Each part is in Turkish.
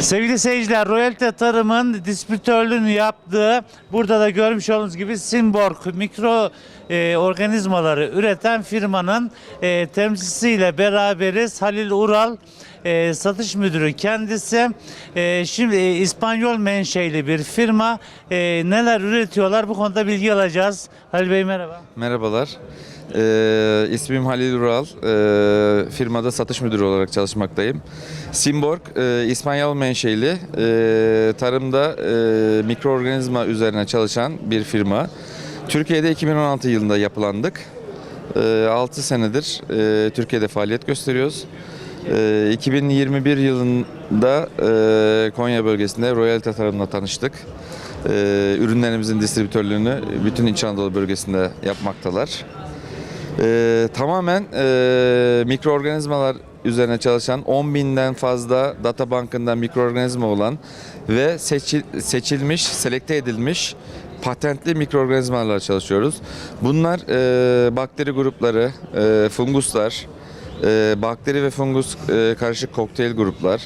Sevgili seyirciler, Royalty Tarım'ın distribütörlüğünü yaptığı, burada da görmüş olduğunuz gibi Simborg mikro e, organizmaları üreten firmanın e, temsilcisiyle beraberiz. Halil Ural, e, satış müdürü kendisi. E, şimdi e, İspanyol menşeli bir firma. E, neler üretiyorlar bu konuda bilgi alacağız. Halil Bey merhaba. Merhabalar. Ee, ismim Halil Ural. Ee, firmada satış müdürü olarak çalışmaktayım. Simborg, e, İspanyol menşeli, e, tarımda e, mikroorganizma üzerine çalışan bir firma. Türkiye'de 2016 yılında yapılandık. E, 6 senedir e, Türkiye'de faaliyet gösteriyoruz. E, 2021 yılında e, Konya bölgesinde Royalty Tarım'la tanıştık. Ürünlerimizin distribütörlüğünü bütün İç Anadolu bölgesinde yapmaktalar. Ee, tamamen e, mikroorganizmalar üzerine çalışan 10 binden fazla data bankından mikroorganizma olan ve seçil- seçilmiş, selekte edilmiş patentli mikroorganizmalarla çalışıyoruz. Bunlar e, bakteri grupları, e, funguslar, e, bakteri ve fungus e, karışık kokteyl gruplar.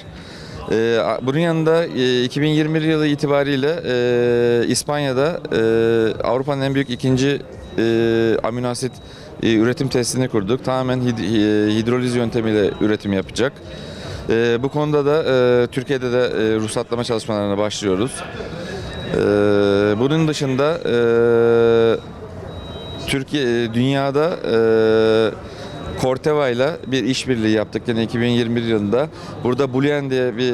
E, bunun yanında e, 2021 yılı itibariyle e, İspanya'da e, Avrupa'nın en büyük ikinci e, amino asit e, üretim tesisini kurduk. Tamamen hid- e, hidroliz yöntemiyle üretim yapacak. E, bu konuda da e, Türkiye'de de e, ruhsatlama çalışmalarına başlıyoruz. E, bunun dışında e, Türkiye e, dünyada e, Corteva ile bir işbirliği yaptık yine 2021 yılında. Burada Boolean diye bir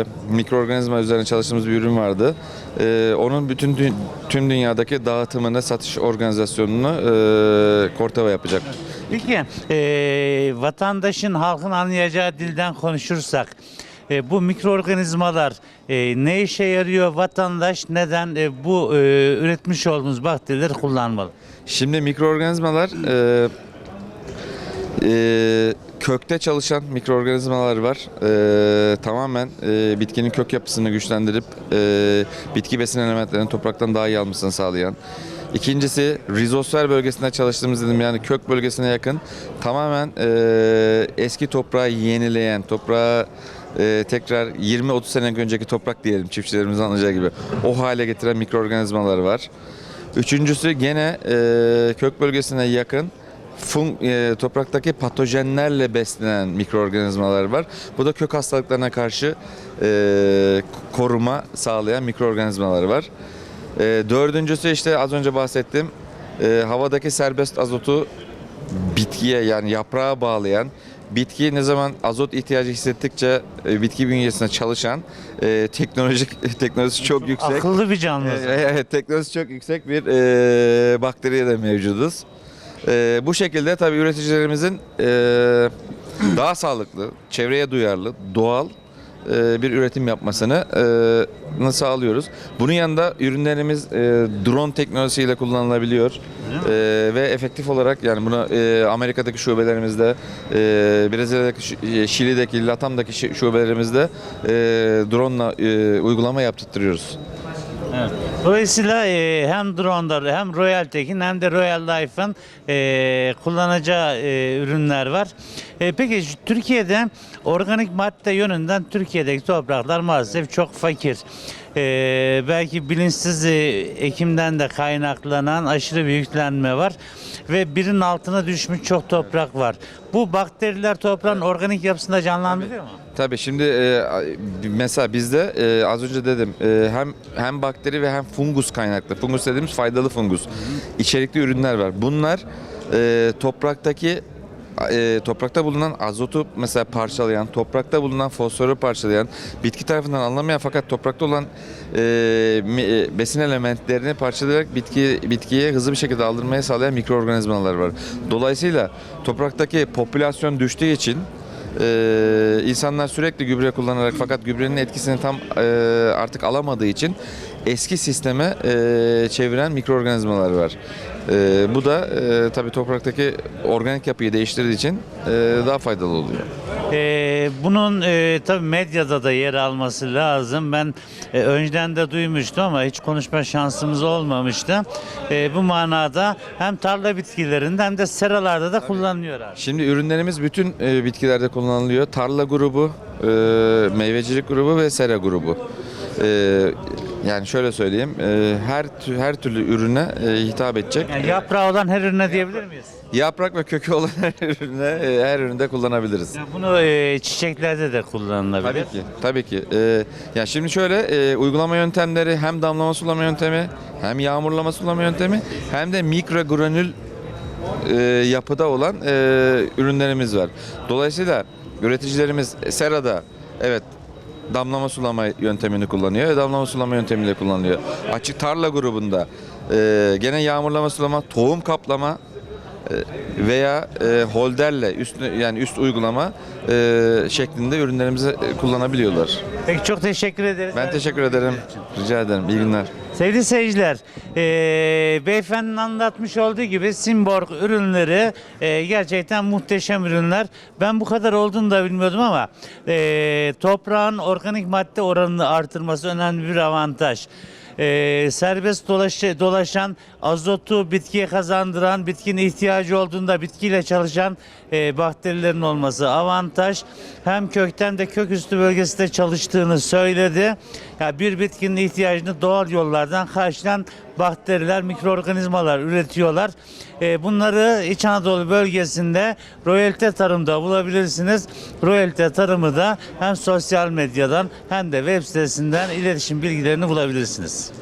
e, mikroorganizma üzerine çalıştığımız bir ürün vardı. E, onun bütün dü- tüm dünyadaki dağıtımını, satış organizasyonunu e, Corteva yapacak. Peki e, vatandaşın halkın anlayacağı dilden konuşursak e, bu mikroorganizmalar e, ne işe yarıyor vatandaş neden e, bu e, üretmiş olduğunuz bakterileri kullanmalı? Şimdi mikroorganizmalar e, e, kökte çalışan mikroorganizmalar var. E, tamamen e, bitkinin kök yapısını güçlendirip e, bitki besin elementlerini topraktan daha iyi almasını sağlayan. İkincisi rizosfer bölgesinde çalıştığımız dedim yani kök bölgesine yakın tamamen e, eski toprağı yenileyen, toprağı e, tekrar 20-30 sene önceki toprak diyelim çiftçilerimizin anlayacağı gibi o hale getiren mikroorganizmalar var. Üçüncüsü gene e, kök bölgesine yakın fun, e, topraktaki patojenlerle beslenen mikroorganizmalar var. Bu da kök hastalıklarına karşı e, koruma sağlayan mikroorganizmalar var. E, dördüncüsü işte az önce bahsettim. E, havadaki serbest azotu bitkiye yani yaprağa bağlayan bitki ne zaman azot ihtiyacı hissettikçe e, bitki bünyesinde çalışan e, teknolojik teknolojisi çok yüksek. Akıllı bir canlı. Ee, Evet, teknolojisi çok yüksek bir e, bakteriye de mevcuduz. E, bu şekilde tabii üreticilerimizin e, daha sağlıklı, çevreye duyarlı, doğal e, bir üretim yapmasını e, sağlıyoruz. Bunun yanında ürünlerimiz e, drone teknolojisiyle kullanılabiliyor E, ve efektif olarak yani bunu e, Amerika'daki şubelerimizde, e, Brezilya'daki, e, Şili'deki, Latam'daki şubelerimizde e, drone'la e, uygulama yaptırtıyoruz. Evet. Dolayısıyla e, hem Drone'da hem Royal Tech'in hem de Royal Life'ın e, kullanacağı e, ürünler var. E, peki Türkiye'de organik madde yönünden Türkiye'deki topraklar maalesef çok fakir. E, belki bilinçsiz e, ekimden de kaynaklanan aşırı bir yüklenme var ve birinin altına düşmüş çok toprak var. Bu bakteriler toprağın organik yapısında canlandırıyor mu? Tabii şimdi e, mesela bizde e, az önce dedim e, hem hem bakteri ve hem fungus kaynaklı. Fungus dediğimiz faydalı fungus. içerikli ürünler var. Bunlar e, topraktaki e, toprakta bulunan azotu mesela parçalayan, toprakta bulunan fosforu parçalayan, bitki tarafından alınamayan fakat toprakta olan e, e, besin elementlerini parçalayarak bitki bitkiye hızlı bir şekilde aldırmaya sağlayan mikroorganizmalar var. Dolayısıyla topraktaki popülasyon düştüğü için ee, insanlar sürekli gübre kullanarak fakat gübrenin etkisini tam e, artık alamadığı için eski sisteme e, çeviren mikroorganizmalar var. E, bu da e, tabii topraktaki organik yapıyı değiştirdiği için e, daha faydalı oluyor. Ee, bunun e, tabii medyada da yer alması lazım. Ben e, önceden de duymuştum ama hiç konuşma şansımız olmamıştı. E, bu manada hem tarla bitkilerinde hem de seralarda da kullanılıyor abi. Şimdi ürünlerimiz bütün e, bitkilerde kullanılıyor. Tarla grubu, e, meyvecilik grubu ve sera grubu. E, yani şöyle söyleyeyim, e, her tü- her türlü ürüne e, hitap edecek. Yani yaprağı olan her ürüne diyebilir miyiz? Yaprak ve kökü olan her ürüne, e, her üründe kullanabiliriz. Yani bunu e, çiçeklerde de kullanılabilir. Tabii ki, tabii ki. Ee, ya şimdi şöyle e, uygulama yöntemleri hem damlama sulama yöntemi, hem yağmurlama sulama yöntemi, hem de mikro granül e, yapıda olan e, ürünlerimiz var. Dolayısıyla üreticilerimiz serada evet damlama sulama yöntemini kullanıyor ve damlama sulama yöntemiyle kullanılıyor. Açık tarla grubunda e, gene yağmurlama sulama, tohum kaplama e, veya e, holderle üst yani üst uygulama e, şeklinde ürünlerimizi e, kullanabiliyorlar. Peki çok teşekkür ederiz. Ben teşekkür ederim. Rica ederim. İyi günler. Sevgili seyirciler, eee beyefendinin anlatmış olduğu gibi Simborg ürünleri eee, gerçekten muhteşem ürünler. Ben bu kadar olduğunu da bilmiyordum ama eee, toprağın organik madde oranını artırması önemli bir avantaj. Eee, serbest dolaş, dolaşan azotu bitkiye kazandıran, bitkinin ihtiyacı olduğunda bitkiyle çalışan eee, bakterilerin olması avantaj. Hem kökten de kök üstü bölgesinde çalıştığını söyledi. Ya bir bitkinin ihtiyacını doğal yollardan karşılayan bakteriler, mikroorganizmalar üretiyorlar. Eee, bunları İç Anadolu bölgesinde royalte tarımda bulabilirsiniz. Royalte tarımı da hem sosyal medyadan hem de web sitesinden iletişim bilgilerini bulabilirsiniz.